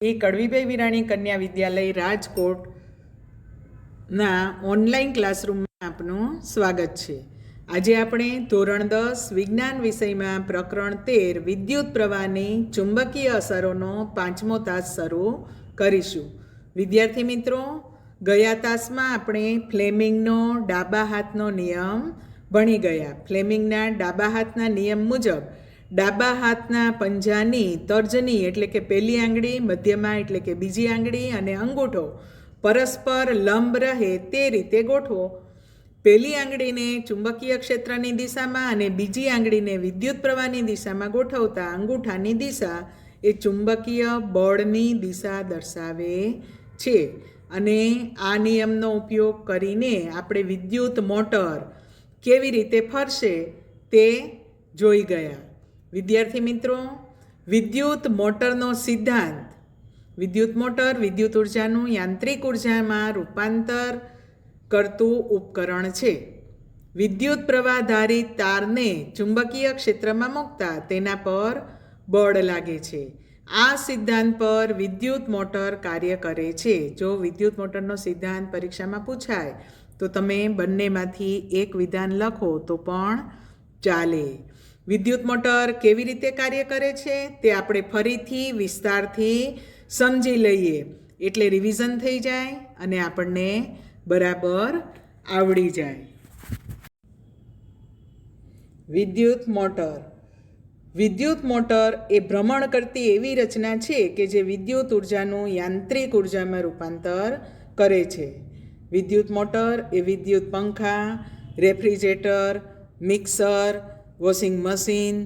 એ કડવીભાઈ વિરાણી કન્યા વિદ્યાલય રાજકોટના ઓનલાઈન ક્લાસરૂમમાં આપનું સ્વાગત છે. આજે આપણે ધોરણ દસ વિજ્ઞાન વિષયમાં પ્રકરણ તેર વિદ્યુત પ્રવાહની ચુંબકીય અસરોનો પાંચમો તાસ શરૂ કરીશું. વિદ્યાર્થી મિત્રો, ગયા તાસમાં આપણે ફ્લેમિંગનો ડાબા હાથનો નિયમ ભણી ગયા. ફ્લેમિંગના ડાબા હાથના નિયમ મુજબ ડાબા હાથના પંજાની તર્જની એટલે કે પહેલી આંગળી, મધ્યમાં એટલે કે બીજી આંગળી અને અંગૂઠો પરસ્પર લંબ રહે તે રીતે ગોઠવો. પહેલી આંગળીને ચુંબકીય ક્ષેત્રની દિશામાં અને બીજી આંગળીને વિદ્યુત પ્રવાહની દિશામાં ગોઠવતા અંગૂઠાની દિશા એ ચુંબકીય બળની દિશા દર્શાવે છે. અને આ નિયમનો ઉપયોગ કરીને આપણે વિદ્યુત મોટર કેવી રીતે ફરશે તે જોઈ ગયા. વિદ્યાર્થી મિત્રો, વિદ્યુત મોટરનો સિદ્ધાંત. વિદ્યુત મોટર, વિદ્યુત ઉર્જાનું યાંત્રિક ઉર્જામાં રૂપાંતર કરતું ઉપકરણ છે. વિદ્યુત પ્રવાહધારિત તારને ચુંબકીય ક્ષેત્રમાં મૂકતા તેના પર બળ લાગે છે. આ સિદ્ધાંત પર વિદ્યુત મોટર કાર્ય કરે છે. જો વિદ્યુત મોટરનો સિદ્ધાંત પરીક્ષામાં પૂછાય, તો તમે બંનેમાંથી એક વિધાન લખો તો પણ ચાલે. વિદ્યુત મોટર કેવી રીતે કાર્ય કરે છે તે આપણે ફરીથી વિસ્તારથી સમજી લઈએ. એટલે રિવિઝન થઈ જાય અને આપણને બરાબર આવડી જાય. વિદ્યુત મોટર. વિદ્યુત મોટર એ ભ્રમણ કરતી એવી રચના છે કે જે વિદ્યુત ઉર્જાનું યાંત્રિક ઉર્જામાં રૂપાંતર કરે છે. વિદ્યુત મોટર એ વિદ્યુત પંખા, refrigerator, mixer washing machine,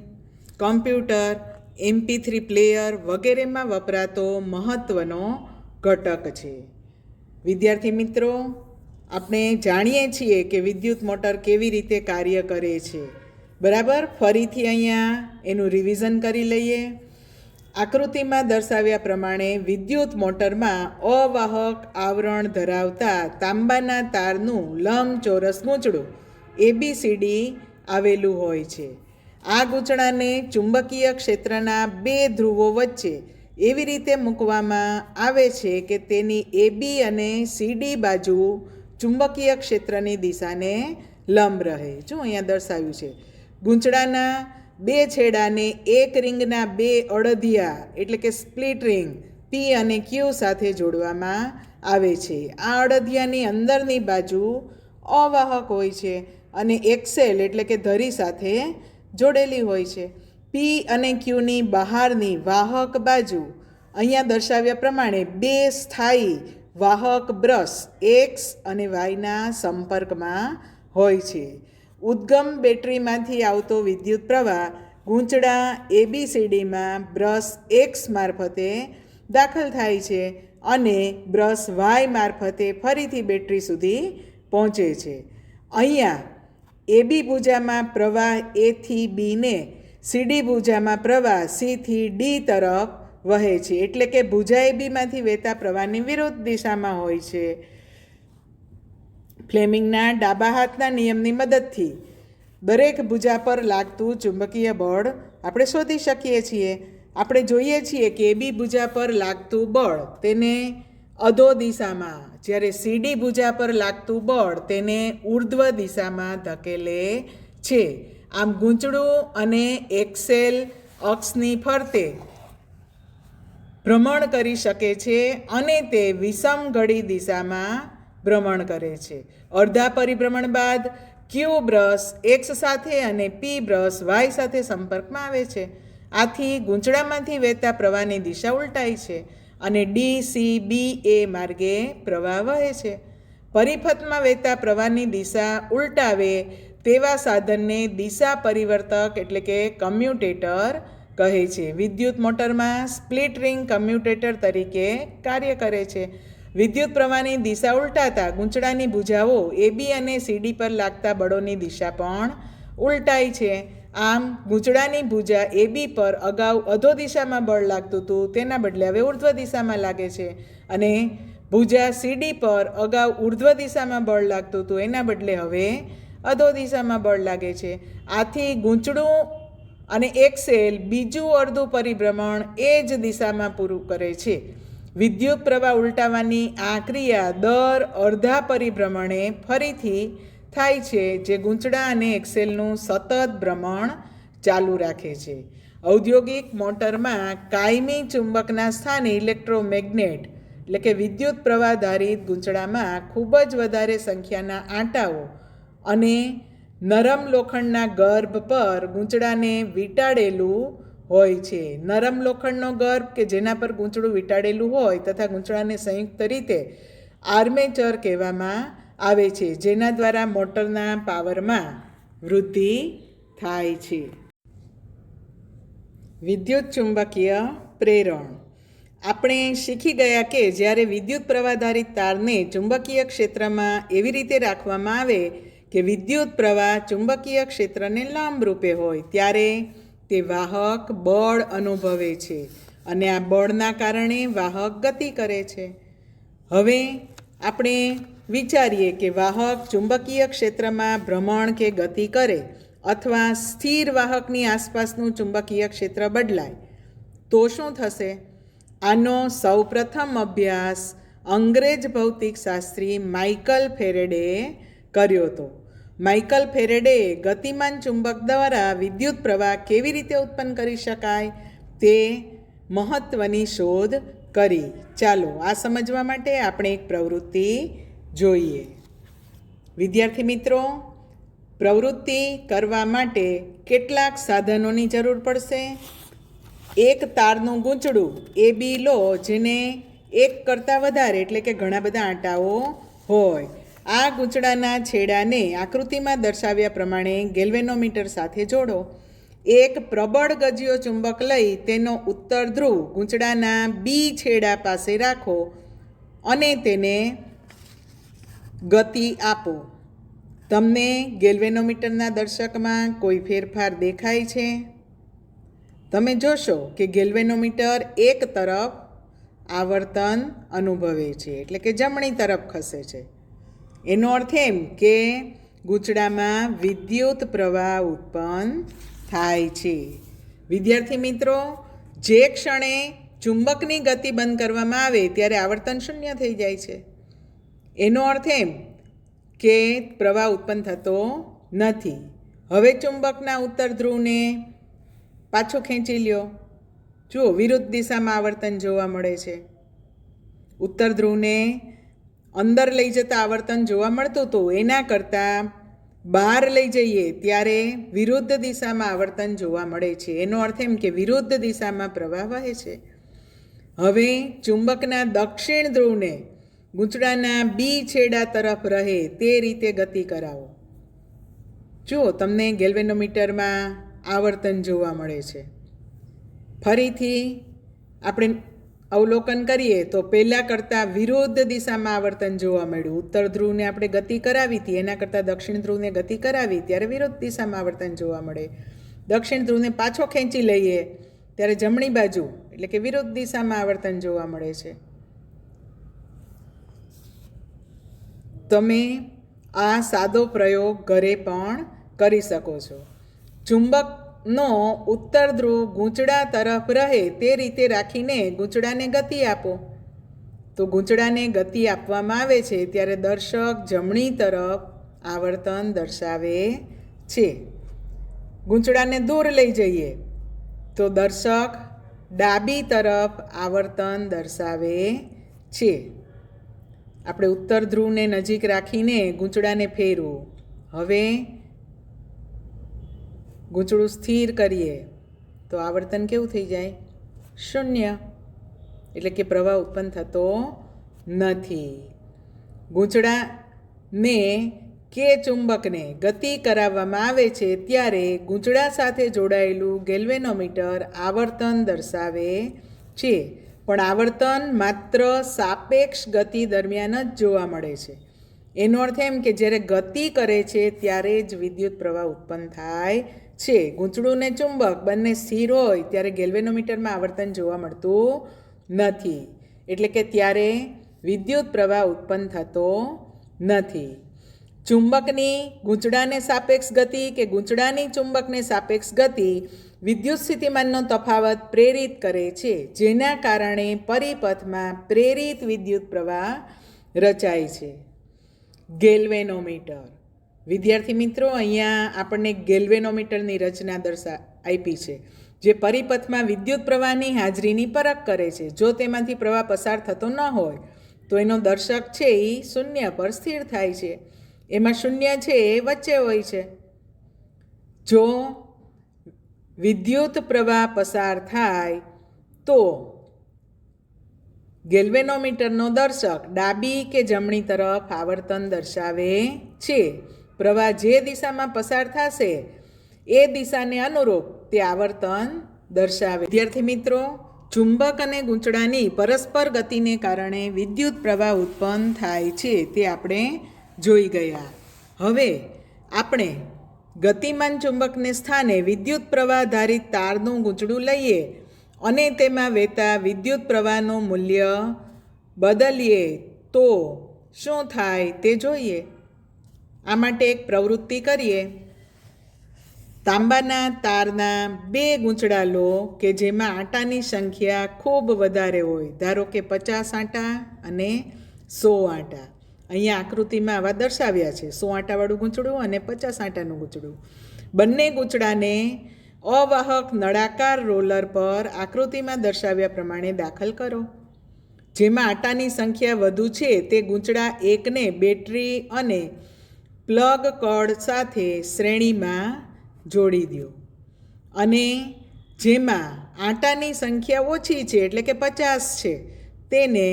computer MP three player વગેરેમાં વપરાતો મહત્ત્વનો ઘટક છે. વિદ્યાર્થી મિત્રો, આપણે જાણીએ છીએ કે વિદ્યુત મોટર કેવી રીતે કાર્ય કરે છે. બરાબર? ફરીથી અહીંયા એનું રિવિઝન કરી લઈએ. આકૃતિમાં દર્શાવ્યા પ્રમાણે વિદ્યુત મોટરમાં અવાહક આવરણ ધરાવતા તાંબાના તારનું લંબચોરસ ગૂંચળું એબીસીડી આવેલું હોય છે. આ ગૂંચળાને ચુંબકીય ક્ષેત્રના બે ધ્રુવો વચ્ચે એવી રીતે મૂકવામાં આવે છે કે તેની એબી અને સીડી બાજુ ચુંબકીય ક્ષેત્રની દિશાને લંબ રહે. જો અહીંયા દર્શાવ્યું છે ગૂંચળાના બે છેડાને એક રિંગના બે અડધિયા એટલે કે સ્પ્લિટ રિંગ પી અને ક્યુ સાથે જોડવામાં આવે છે. આ અડધિયાની અંદરની બાજુ અવાહક હોય છે. અને એક્સેલ એટલે કે ધરી સાથે જોડેલી હોય છે. પી અને ક્યુની બહારની વાહક બાજુ અહીંયા દર્શાવ્યા પ્રમાણે બે સ્થાયી વાહક બ્રશ એક્સ અને વાયના સંપર્કમાં હોય છે. ઉદ્ગમ બેટરીમાંથી આવતો વિદ્યુત પ્રવાહ ગૂંચળા એબીસીડીમાં બ્રશ એક્સ મારફતે દાખલ થાય છે અને બ્રશ વાય મારફતે ફરીથી બેટરી સુધી પહોંચે છે. અહીંયા એબી ભુજામાં પ્રવાહ એથી બીને સીડી ભુજામાં પ્રવાહ સીથી ડી તરફ વહે છે. એટલે કે ભુજા એબીમાંથી વહેતા પ્રવાહની વિરુદ્ધ દિશામાં હોય છે. ફ્લેમિંગના ડાબા હાથના નિયમની મદદથી દરેક ભુજા પર લાગતું ચુંબકીય બળ આપણે શોધી શકીએ છીએ. આપણે જોઈએ છીએ કે એબી ભુજા પર લાગતું બળ તેને અધો દિશામાં. જ્યારે સીડી ભુજા પર લાગતું બળ તેને ઉર્ધ્વ દિશામાં ધકેલે છે. આમ ગૂંચળું અને એક્સેલ અક્ષની ફરતે ભ્રમણ કરી શકે છે અને તે વિષમ ઘડી દિશામાં ભ્રમણ કરે છે. અડધા પરિભ્રમણ બાદ ક્યુ બ્રશ એક્સ સાથે અને પી બ્રશ વાય સાથે સંપર્કમાં આવે છે. આથી ગૂંચળામાંથી વહેતા પ્રવાહની દિશા ઉલટાય છે. અને ડી સી બી એ માર્ગે પ્રવાહ વહે છે. પરિપથમાં વહેતા પ્રવાહની દિશા ઉલટાવે તેવા સાધનને દિશા પરિવર્તક એટલે કે કમ્યુટેટર કહે છે. વિદ્યુત મોટરમાં સ્પ્લિટ રિંગ કમ્યુટેટર તરીકે કાર્ય કરે છે. વિદ્યુત પ્રવાહની દિશા ઉલટાતા ગૂંચળાની ભુજાઓ એબી અને સીડી પર લાગતા બળોની દિશા પણ ઉલટાય છે. આમ ગૂંચળાની ભુજા એબી પર અગાઉ અધો દિશામાં બળ લાગતું હતું, તેના બદલે હવે ઉર્ધ્વ દિશામાં લાગે છે. અને ભુજા સીડી પર અગાઉ ઉર્ધ્વ દિશામાં બળ લાગતું હતું, એના બદલે હવે અધો દિશામાં બળ લાગે છે. આથી ગૂંચળું અને એક સેલ બીજું અડધું પરિભ્રમણ એ જ દિશામાં પૂરું કરે છે. વિદ્યુત પ્રવાહ ઉલટાવવાની આ ક્રિયા દર અડધા પરિભ્રમણે ફરીથી થાય છે જે ગૂંચડા અને એક્સેલનું સતત ભ્રમણ ચાલુ રાખે છે. ઔદ્યોગિક મોટરમાં કાયમી ચુંબકના સ્થાને ઇલેક્ટ્રોમેગ્નેટ, એટલે કે વિદ્યુત પ્રવાહધારિત ગૂંચડામાં ખૂબ જ વધારે સંખ્યાના આંટાઓ અને નરમ લોખંડના ગર્ભ પર ગૂંચડાને વીંટાળેલું હોય છે. નરમ લોખંડનો ગર્ભ કે જેના પર ગૂંચડું વીંટાળેલું હોય તથા ગૂંચડાને સંયુક્ત રીતે આર્મેચર કહેવામાં આવે છે, જેના દ્વારા મોટરના પાવરમાં વૃદ્ધિ થાય છે. વિદ્યુત ચુંબકીય પ્રેરણ. આપણે શીખી ગયા કે જ્યારે વિદ્યુત પ્રવાહધારિત તારને ચુંબકીય ક્ષેત્રમાં એવી રીતે રાખવામાં આવે કે વિદ્યુત પ્રવાહ ચુંબકીય ક્ષેત્રને લાંબરૂપે હોય, ત્યારે તે વાહક બળ અનુભવે છે અને આ બળના કારણે વાહક ગતિ કરે છે. હવે આપણે વિચારીએ કે વાહક ચુંબકીય ક્ષેત્રમાં ભ્રમણ કે ગતિ કરે અથવા સ્થિર વાહકની આસપાસનું ચુંબકીય ક્ષેત્ર બદલાય, તો શું થશે? આનો સૌપ્રથમ અભ્યાસ અંગ્રેજ ભૌતિકશાસ્ત્રી માઇકલ ફેરેડે કર્યો હતો. માઇકલ ફેરેડે ગતિમાન ચુંબક દ્વારા વિદ્યુત પ્રવાહ કેવી રીતે ઉત્પન્ન કરી શકાય તે મહત્ત્વની શોધ કરી. ચાલો, આ સમજવા માટે આપણે એક પ્રવૃત્તિ જોઈએ. વિદ્યાર્થી મિત્રો, પ્રવૃત્તિ કરવા માટે કેટલાક સાધનોની જરૂર પડશે. એક તારનું ગૂંચડું, એ બી લો, જેને એક કરતાં વધારે, એટલે કે ઘણા બધા આંટાઓ હોય. આ ગૂંચડાના છેડાને આકૃતિમાં દર્શાવ્યા પ્રમાણે ગેલ્વેનોમીટર સાથે જોડો. એક પ્રબળ ગજિયો ચુંબક લઈ તેનો ઉત્તર ધ્રુવ ગૂંચડાના બી છેડા પાસે રાખો અને તેને ગતિ આપો. તમને ગેલ્વેનોમીટરના દર્શકમાં કોઈ ફેરફાર દેખાય છે? તમે જોશો કે ગેલ્વેનોમીટર એક તરફ આવર્તન અનુભવે છે, એટલે કે જમણી તરફ ખસે છે. એનો અર્થ એમ કે ગૂંચડામાં વિદ્યુત પ્રવાહ ઉત્પન્ન થાય છે. વિદ્યાર્થી મિત્રો, જે ક્ષણે ચુંબકની ગતિ બંધ કરવામાં આવે, ત્યારે આવર્તન શૂન્ય થઈ જાય છે. એનો અર્થ એમ કે પ્રવાહ ઉત્પન્ન થતો નથી. હવે ચુંબકના ઉત્તર ધ્રુવને પાછો ખેંચી લ્યો. જુઓ, વિરુદ્ધ દિશામાં આવર્તન જોવા મળે છે. ઉત્તર ધ્રુવને અંદર લઈ જતા આવર્તન જોવા મળતું હતું. એના કરતાં બહાર લઈ જઈએ ત્યારે વિરુદ્ધ દિશામાં આવર્તન જોવા મળે છે. એનો અર્થ એમ કે વિરુદ્ધ દિશામાં પ્રવાહ વહે છે. હવે ચુંબકના દક્ષિણ ધ્રુવને ગૂંચડાના બી છેડા તરફ રહે તે રીતે ગતિ કરાવો. જુઓ તમને ગેલ્વેનોમીટરમાં આવર્તન જોવા મળે છે. ફરીથી આપણે અવલોકન કરીએ તો પહેલાં કરતાં વિરુદ્ધ દિશામાં આવર્તન જોવા મળ્યું. ઉત્તર ધ્રુવને આપણે ગતિ કરાવી હતી, એના કરતાં દક્ષિણ ધ્રુવને ગતિ કરાવી ત્યારે વિરુદ્ધ દિશામાં આવર્તન જોવા મળે. દક્ષિણ ધ્રુવને પાછો ખેંચી લઈએ ત્યારે જમણી બાજુ એટલે કે વિરુદ્ધ દિશામાં આવર્તન જોવા મળે છે. તમે આ સાદો પ્રયોગ ઘરે પણ કરી શકો છો. ચુંબકનો ઉત્તર ધ્રુવ ગૂંચડા તરફ રહે તે રીતે રાખીને ગૂંચડાને ગતિ આપો. તો ગૂંચડાને ગતિ આપવામાં આવે છે ત્યારે દર્શક જમણી તરફ આવર્તન દર્શાવે છે. ગૂંચડાને દૂર લઈ જઈએ. તો દર્શક ડાબી તરફ આવર્તન દર્શાવે છે. આપણે ઉત્તર ધ્રુવને નજીક રાખીને ગૂંચડાને ફેરવું. હવે ગૂંચડું સ્થિર કરીએ. તો આવર્તન કેવું થઈ જાય? શૂન્ય. એટલે કે પ્રવાહ ઉત્પન્ન થતો નથી. ગૂંચડાને કે ચુંબકને ગતિ કરાવવામાં આવે છે ત્યારે ગૂંચડા સાથે જોડાયેલું ગેલ્વેનોમીટર આવર્તન દર્શાવે છે. પણ આવર્તન માત્ર સાપેક્ષ ગતિ દરમિયાન જ જોવા મળે છે. એનો અર્થ એમ કે જ્યારે ગતિ કરે છે, ત્યારે જ વિદ્યુત પ્રવાહ ઉત્પન્ન થાય છે. ગૂંચળું ચુંબક બંને સ્થિર હોય, ત્યારે ગેલ્વેનોમીટરમાં આવર્તન જોવા મળતું નથી. એટલે કે ત્યારે વિદ્યુત પ્રવાહ ઉત્પન્ન થતો નથી. ચુંબકની ગૂંચડાને સાપેક્ષ ગતિ કે ગૂંચડાની ચુંબકને સાપેક્ષ ગતિ વિદ્યુત સ્થિતિમાનનો તફાવત પ્રેરિત કરે છે, જેના કારણે પરિપથમાં પ્રેરિત વિદ્યુત પ્રવાહ રચાય છે. ગેલ્વેનોમીટર. વિદ્યાર્થી મિત્રો, અહીંયા આપણને ગેલ્વેનોમીટરની રચના દર્શા આપી છે, જે પરિપથમાં વિદ્યુત પ્રવાહની હાજરીની પરખ કરે છે. જો તેમાંથી પ્રવાહ પસાર થતો ન હોય, તો એનો દર્શક છે એ શૂન્ય પર સ્થિર થાય છે. એમાં શૂન્ય છે એ વચ્ચે હોય છે. જો વિદ્યુત પ્રવાહ પસાર થાય તો ગેલ્વેનોમીટરનો દર્શક ડાબી કે જમણી તરફ આવર્તન દર્શાવે છે. પ્રવાહ જે દિશામાં પસાર થશે, એ દિશાને અનુરૂપ તે આવર્તન દર્શાવે. વિદ્યાર્થી મિત્રો, ચુંબક અને ગૂંચડાની પરસ્પર ગતિને કારણે વિદ્યુત પ્રવાહ ઉત્પન્ન થાય છે તે આપણે જોઈ ગયા. હવે આપણે ગતિમાન ચુંબકને સ્થાને વિદ્યુત પ્રવાહ ધારિત તારનું ગૂંચડું લઈએ અને તેમાં વહેતા વિદ્યુત પ્રવાહનું મૂલ્ય બદલીએ તો શું થાય તે જોઈએ. આ માટે એક પ્રવૃત્તિ કરીએ. તાંબાના તારના બે ગૂંચડા લો કે જેમાં આટાની સંખ્યા ખૂબ વધારે હોય. ધારો કે પચાસ આટા અને સો આટા. અહીંયા આકૃતિમાં આવા દર્શાવ્યા છે. સો આંટાવાળું ગૂંચડું અને પચાસ આંટાનું ગૂંચડું. બંને ગૂંચડાને અવાહક નળાકાર રોલર પર આકૃતિમાં દર્શાવ્યા પ્રમાણે દાખલ કરો. જેમાં આટાની સંખ્યા વધુ છે તે ગૂંચડા એકને બેટરી અને પ્લગ કળ સાથે શ્રેણીમાં જોડી દો. અને જેમાં આટાની સંખ્યા ઓછી છે એટલે કે પચાસ છે, તેને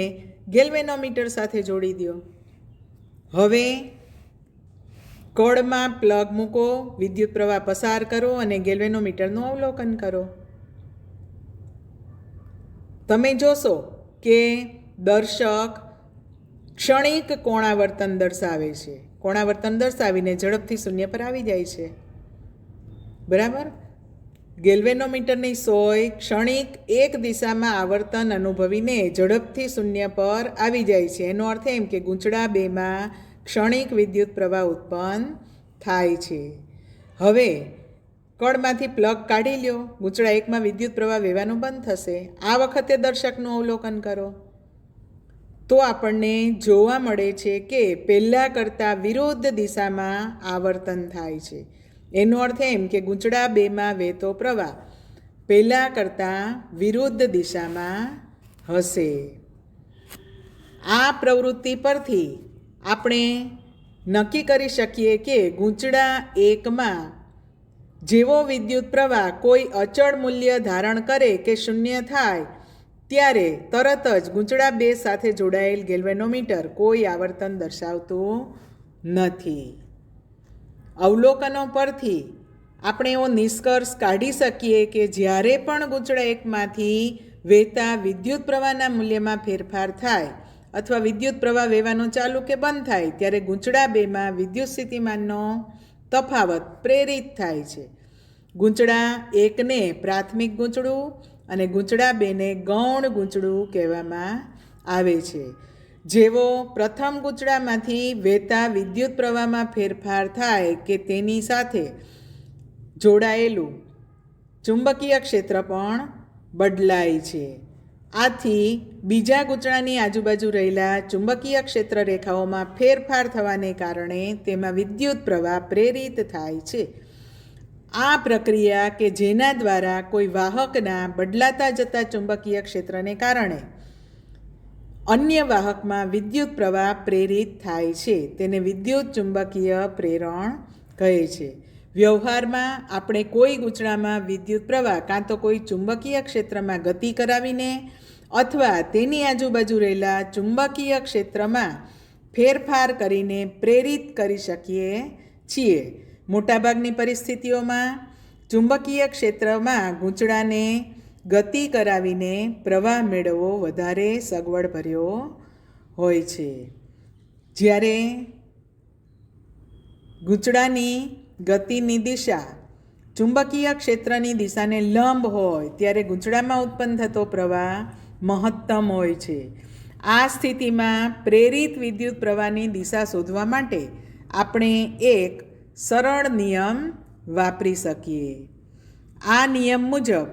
ગેલ્વેનોમીટર સાથે જોડી દો. હવે કળમાં પ્લગ મૂકો, વિદ્યુત પ્રવાહ પસાર કરો અને ગેલ્વેનોમીટરનું અવલોકન કરો. તમે જોશો કે દર્શક ક્ષણિક કોણાવર્તન દર્શાવે છે. કોણાવર્તન દર્શાવીને ઝડપથી શૂન્ય પર આવી જાય છે. બરાબર? ગેલ્વેનોમીટરની સોય ક્ષણિક એક દિશામાં આવર્તન અનુભવીને ઝડપથી શૂન્ય પર આવી જાય છે. એનો અર્થ એમ કે ગૂંચડા બેમાં ક્ષણિક વિદ્યુત પ્રવાહ ઉત્પન્ન થાય છે. હવે કળમાંથી પ્લગ કાઢી લ્યો. ગૂંચડા એકમાં વિદ્યુત પ્રવાહ વહેવાનું બંધ થશે. આ વખતે દર્શકનું અવલોકન કરો. તો આપણને જોવા મળે છે કે પહેલાં કરતાં વિરુદ્ધ દિશામાં આવર્તન થાય છે. એનો અર્થ એમ કે ગૂંચડા બેમાં વહેતો પ્રવાહ પહેલાં કરતાં વિરુદ્ધ દિશામાં હશે. આ પ્રવૃત્તિ પરથી આપણે નક્કી કરી શકીએ કે ગૂંચડા એકમાં જેવો વિદ્યુત પ્રવાહ કોઈ અચળ મૂલ્ય ધારણ કરે કે શૂન્ય થાય, ત્યારે તરત જ ગૂંચડા બે સાથે જોડાયેલ ગેલ્વેનોમીટર કોઈ આવર્તન દર્શાવતું નથી. અવલોકનો પરથી આપણે એવો નિષ્કર્ષ કાઢી શકીએ કે જ્યારે પણ ગૂંચડા એકમાંથી વહેતા વિદ્યુત પ્રવાહના મૂલ્યમાં ફેરફાર થાય અથવા વિદ્યુત પ્રવાહ વહેવાનો ચાલુ કે બંધ થાય, ત્યારે ગૂંચડા બેમાં વિદ્યુત સ્થિતિમાનનો તફાવત પ્રેરિત થાય છે. ગૂંચડા એકને પ્રાથમિક ગૂંચળું અને ગૂંચડા બેને ગૌણ ગૂંચડું કહેવામાં આવે છે. જેવો પ્રથમ ગૂંચડામાંથી વહેતા વિદ્યુત પ્રવાહમાં ફેરફાર થાય કે તેની સાથે જોડાયેલું ચુંબકીય ક્ષેત્ર પણ બદલાય છે. આથી બીજા ગૂંચડાની આજુબાજુ રહેલા ચુંબકીય ક્ષેત્ર રેખાઓમાં ફેરફાર થવાને કારણે તેમાં વિદ્યુત પ્રવાહ પ્રેરિત થાય છે. આ પ્રક્રિયા કે જેના દ્વારા કોઈ વાહકના બદલાતા જતા ચુંબકીય ક્ષેત્રને કારણે અન્ય વાહકમાં વિદ્યુત પ્રવાહ પ્રેરિત થાય છે. તેને વિદ્યુત ચુંબકીય પ્રેરણ કહે છે. વ્યવહારમાં આપણે કોઈ ગૂંચડામાં વિદ્યુત પ્રવાહ કાં તો કોઈ ચુંબકીય ક્ષેત્રમાં ગતિ કરાવીને અથવા તેની આજુબાજુ રહેલા ચુંબકીય ક્ષેત્રમાં ફેરફાર કરીને પ્રેરિત કરી શકીએ છીએ. મોટાભાગની પરિસ્થિતિઓમાં ચુંબકીય ક્ષેત્રમાં ગૂંચડાને ગતિ કરાવીને પ્રવાહ મેળવવો વધારે સગવડભર્યો હોય છે. જ્યારે ગૂંચડાની ગતિની દિશા ચુંબકીય ક્ષેત્રની દિશાને લંબ હોય, ત્યારે ગૂંચડામાં ઉત્પન્ન થતો પ્રવાહ મહત્તમ હોય છે. આ સ્થિતિમાં પ્રેરિત વિદ્યુત પ્રવાહની દિશા શોધવા માટે આપણે એક સરળ નિયમ વાપરી શકીએ. આ નિયમ મુજબ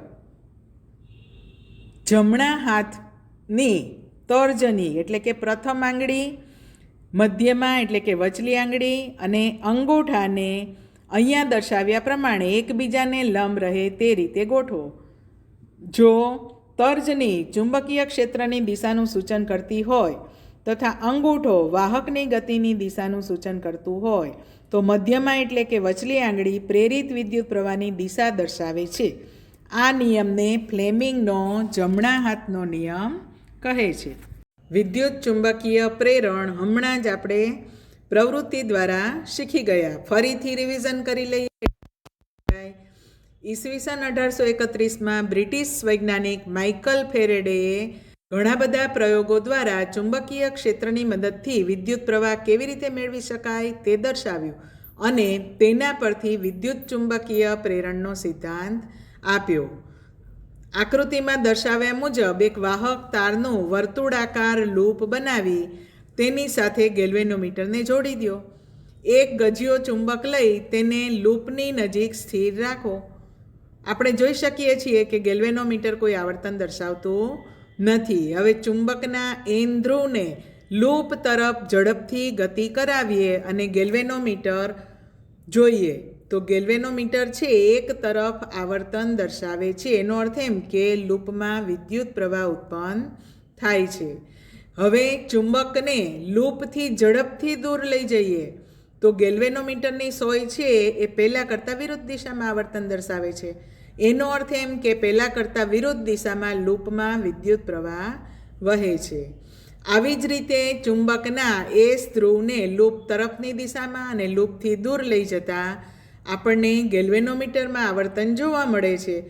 જમણા હાથની તર્જની, એટલે કે પ્રથમ આંગળી, મધ્યમાં એટલે કે વચલી આંગળી અને અંગૂઠાને અહીંયા દર્શાવ્યા પ્રમાણે એકબીજાને લંબ રહે તે રીતે ગોઠવો. જો તર્જની ચુંબકીય ક્ષેત્રની દિશાનું સૂચન કરતી હોય તથા અંગૂઠો વાહકની ગતિની દિશાનું સૂચન કરતું હોય તો મધ્યમાં એટલે કે વચલી આંગળી પ્રેરિત વિદ્યુત પ્રવાહની દિશા દર્શાવે છે. આ નિયમને ફ્લેમિંગનો જમણા હાથનો નિયમ કહે છે. વિદ્યુત ચુંબકીય પ્રેરણ હમણાં જ આપણે પ્રવૃત્તિ દ્વારા શીખી ગયા. ફરીથી રિવિઝન કરી લઈએ. ઈસવીસન અઢારસો એકત્રીસમાં બ્રિટિશ વૈજ્ઞાનિક માઇકલ ફેરેડેએ ઘણા બધા પ્રયોગો દ્વારા ચુંબકીય ક્ષેત્રની મદદથી વિદ્યુત પ્રવાહ કેવી રીતે મેળવી શકાય તે દર્શાવ્યું અને તેના પરથી વિદ્યુત ચુંબકીય પ્રેરણનો સિદ્ધાંત આપ્યો. આકૃતિમાં દર્શાવ્યા મુજબ એક વાહક તારનું વર્તુળાકાર લૂપ બનાવી તેની સાથે ગેલ્વેનોમીટરને જોડી દો એક ગજિયો ચુંબક લઈ તેને લૂપની નજીક સ્થિર રાખો. આપણે જોઈ શકીએ છીએ કે ગેલ્વેનોમીટર કોઈ આવર્તન દર્શાવતું નથી. હવે ચુંબકના એન ધ્રુવને લૂપ તરફ ઝડપથી ગતિ કરાવીએ અને ગેલ્વેનોમીટર જોઈએ. તો ગેલ્વેનોમીટર છે એક તરફ આવર્તન દર્શાવે છે. એનો અર્થ એમ કે લૂપમાં વિદ્યુત પ્રવાહ ઉત્પન્ન થાય છે. હવે ચુંબકને લૂપથી ઝડપથી દૂર લઈ જઈએ. તો ગેલ્વેનોમીટરની સોય છે એ પહેલાં કરતાં વિરુદ્ધ દિશામાં આવર્તન દર્શાવે છે. એનો અર્થ એમ કે પહેલાં કરતાં વિરુદ્ધ દિશામાં લૂપમાં વિદ્યુત પ્રવાહ વહે છે. આવી જ રીતે ચુંબકના એસ ધ્રુવને લૂપ તરફની દિશામાં અને લૂપથી દૂર લઈ જતાં આપણને ગેલ્વેનોમીટરમાં આવર્તન જોવા મળે છે,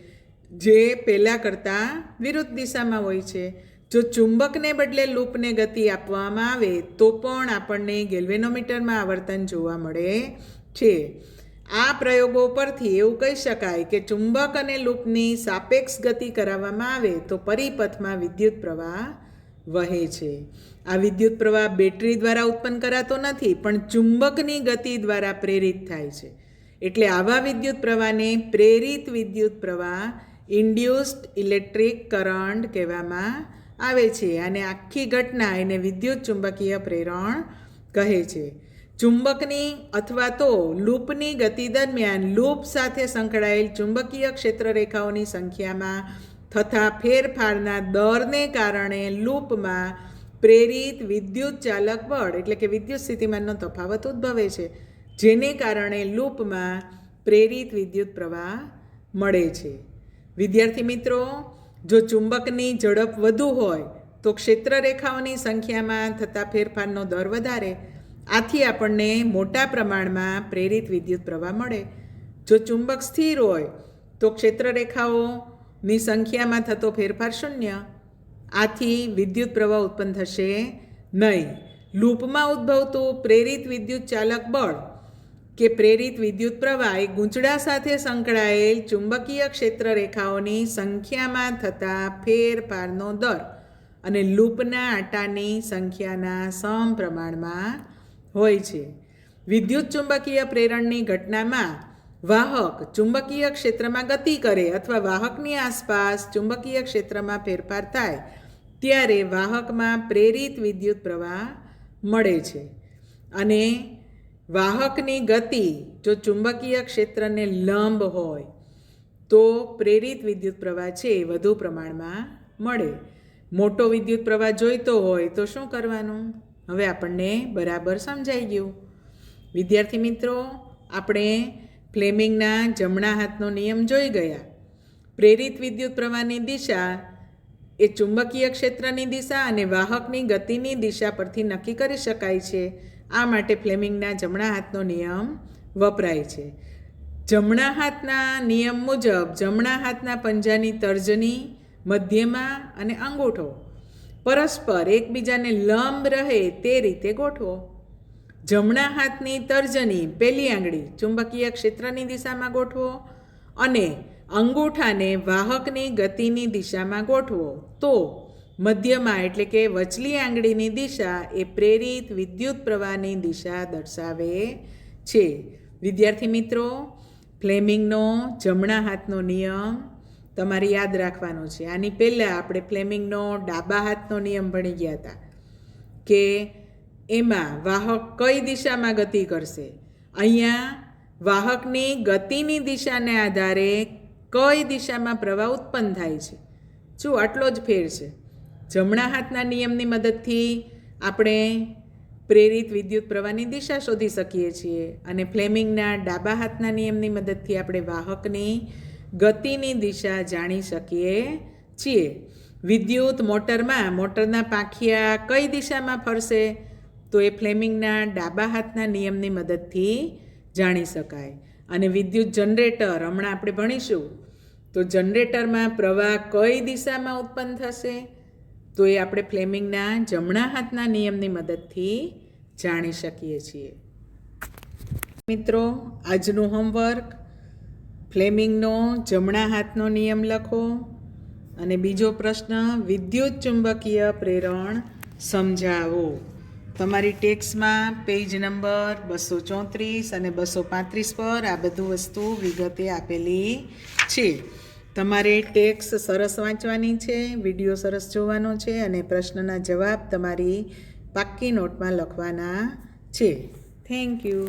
જે પહેલાં કરતાં વિરુદ્ધ દિશામાં હોય છે. જો ચુંબકને બદલે લૂપને ગતિ આપવામાં આવે, તો પણ આપણને ગેલ્વેનોમીટરમાં આવર્તન જોવા મળે છે. આ પ્રયોગો પરથી એવું કહી શકાય કે ચુંબક અને લૂપની સાપેક્ષ ગતિ કરાવવામાં આવે, તો પરિપથમાં વિદ્યુત પ્રવાહ વહે છે. આ વિદ્યુત પ્રવાહ બેટરી દ્વારા ઉત્પન્ન કરાતો નથી, પણ ચુંબકની ગતિ દ્વારા પ્રેરિત થાય છે. એટલે આવા વિદ્યુત પ્રવાહને પ્રેરિત વિદ્યુત પ્રવાહ ઇન્ડ્યુસ્ડ ઇલેક્ટ્રિક કરંટ કહેવામાં આવે છે. અને આખી ઘટના એને વિદ્યુત ચુંબકીય પ્રેરણ કહે છે. ચુંબકની અથવા તો લૂપની ગતિ દરમિયાન લૂપ સાથે સંકળાયેલ ચુંબકીય ક્ષેત્રરેખાઓની સંખ્યામાં થતા ફેરફારના દરને કારણે લૂપમાં પ્રેરિત વિદ્યુત ચાલક બળ, એટલે કે વિદ્યુત સ્થિતિમાનનો તફાવત ઉદ્ભવે છે. જેને કારણે લૂપમાં પ્રેરિત વિદ્યુત પ્રવાહ મળે છે. વિદ્યાર્થી મિત્રો, જો ચુંબકની ઝડપ વધુ હોય, તો ક્ષેત્ર રેખાઓની સંખ્યામાં થતા ફેરફારનો દર વધારે. આથી આપણને મોટા પ્રમાણમાં પ્રેરિત વિદ્યુત પ્રવાહ મળે. જો ચુંબક સ્થિર હોય, તો ક્ષેત્ર રેખાઓની સંખ્યામાં થતો ફેરફાર શૂન્ય. આથી વિદ્યુત પ્રવાહ ઉત્પન્ન થશે નહીં. લૂપમાં ઉદ્ભવતું પ્રેરિત વિદ્યુત ચાલક બળ કે પ્રેરિત વિદ્યુત પ્રવાહ એ ગૂંચડા સાથે સંકળાયેલ ચુંબકીય ક્ષેત્ર રેખાઓની સંખ્યામાં થતા ફેરફારનો દર અને લૂપના આટાની સંખ્યાના સમપ્રમાણમાં હોય છે. વિદ્યુત ચુંબકીય પ્રેરણની ઘટનામાં વાહક ચુંબકીય ક્ષેત્રમાં ગતિ કરે અથવા વાહકની આસપાસ ચુંબકીય ક્ષેત્રમાં ફેરફાર થાય ત્યારે વાહકમાં પ્રેરિત વિદ્યુત પ્રવાહ મળે છે. અને વાહકની ગતિ જો ચુંબકીય ક્ષેત્રને લંબ હોય, તો પ્રેરિત વિદ્યુત પ્રવાહ છે એ વધુ પ્રમાણમાં મળે. મોટો વિદ્યુત પ્રવાહ જોઈતો હોય તો શું કરવાનું? હવે આપણને બરાબર સમજાઈ ગયું. વિદ્યાર્થી મિત્રો, આપણે ફ્લેમિંગના જમણા હાથનો નિયમ જોઈ ગયા. પ્રેરિત વિદ્યુત પ્રવાહની દિશા એ ચુંબકીય ક્ષેત્રની દિશા અને વાહકની ગતિની દિશા પરથી નક્કી કરી શકાય છે. આ માટે ફ્લેમિંગના જમણા હાથનો નિયમ વપરાય છે. જમણા હાથના નિયમ મુજબ જમણા હાથના પંજાની તર્જની મધ્યમાં અને અંગૂઠો. પરસ્પર એકબીજાને લંબ રહે તે રીતે ગોઠવો. જમણા હાથની તર્જની પહેલી આંગળી ચુંબકીય ક્ષેત્રની દિશામાં ગોઠવો અને અંગૂઠાને વાહકની ગતિની દિશામાં ગોઠવો. તો મધ્યમાં એટલે કે વચલી આંગળીની દિશા એ પ્રેરિત વિદ્યુત પ્રવાહની દિશા દર્શાવે છે. વિદ્યાર્થી મિત્રો, ફ્લેમિંગનો જમણા હાથનો નિયમ તમારે યાદ રાખવાનો છે. આની પહેલાં આપણે ફ્લેમિંગનો ડાબા હાથનો નિયમ ભણી ગયા હતા કે એમાં વાહક કઈ દિશામાં ગતિ કરશે? અહીંયા વાહકની ગતિની દિશાને આધારે કઈ દિશામાં પ્રવાહ ઉત્પન્ન થાય છે? જો આટલો જ ફેર છે. જમણા હાથના નિયમની મદદથી આપણે પ્રેરિત વિદ્યુત પ્રવાહની દિશા શોધી શકીએ છીએ અને ફ્લેમિંગના ડાબા હાથના નિયમની મદદથી આપણે વાહકની ગતિની દિશા જાણી શકીએ છીએ. વિદ્યુત મોટરમાં મોટરના પાંખિયા કઈ દિશામાં ફરશે તો એ ફ્લેમિંગના ડાબા હાથના નિયમની મદદથી જાણી શકાય. અને વિદ્યુત જનરેટર હમણાં આપણે ભણીશું તો જનરેટરમાં પ્રવાહ કઈ દિશામાં ઉત્પન્ન થશે? તો એ આપણે ફ્લેમિંગના જમણા હાથના નિયમની મદદથી જાણી શકીએ છીએ. મિત્રો, આજનું હોમવર્ક, ફ્લેમિંગનો જમણા હાથનો નિયમ લખો અને બીજો પ્રશ્ન વિદ્યુત ચુંબકીય પ્રેરણ સમજાવો. તમારી ટેક્સમાં પેજ નંબર બસો ચોત્રીસ અને બસો પાંત્રીસ પર આ બધું વસ્તુ વિગતે આપેલી છે. તમારે ટેક્સ સરસ વાંચવાની છે, વીડિયો સરસ જોવાનો છે અને પ્રશ્નના જવાબ તમારી પાક્કી નોટમાં લખવાના છે. Thank you